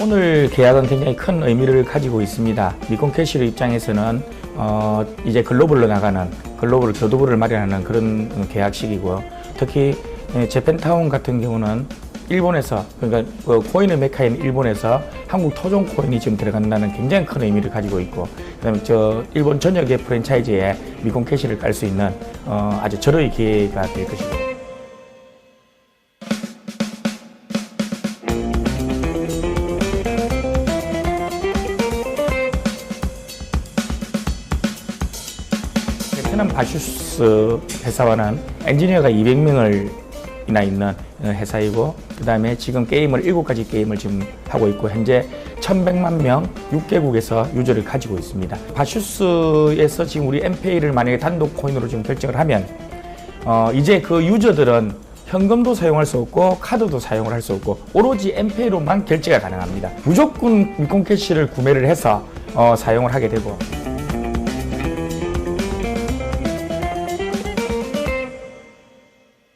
오늘 계약은 굉장히 큰 의미를 가지고 있습니다. 미콘 캐시로 입장에서는 어, 이제 글로벌로 나가는 글로벌 교두부를 마련하는 그런 계약식이고요. 특히 예, 재팬타운 같은 경우는 일본에서 그러니까 그 코인의 메카인 일본에서 한국 토종 코인이 지금 들어간다는 굉장히 큰 의미를 가지고 있고 그다음에 저 일본 전역의 프랜차이즈에 미콘 캐시를 깔 수 있는 어, 아주 절호의 기회가 될 것입니 베트남 바슈스 회사와는 엔지니어가 200명을 이나 있는 회사이고 그 다음에 지금 게임을 7가지 게임을 지금 하고 있고 현재 1100만 명 6개국에서 유저를 가지고 있습니다. 바슈스에서 지금 우리 엠페이를 만약에 단독 코인으로 지금 결정을 하면 어, 이제 그 유저들은 현금도 사용할 수 없고 카드도 사용을 할 수 없고 오로지 엠페이로만 결제가 가능합니다. 무조건 미콘 캐시를 구매를 해서 어, 사용을 하게 되고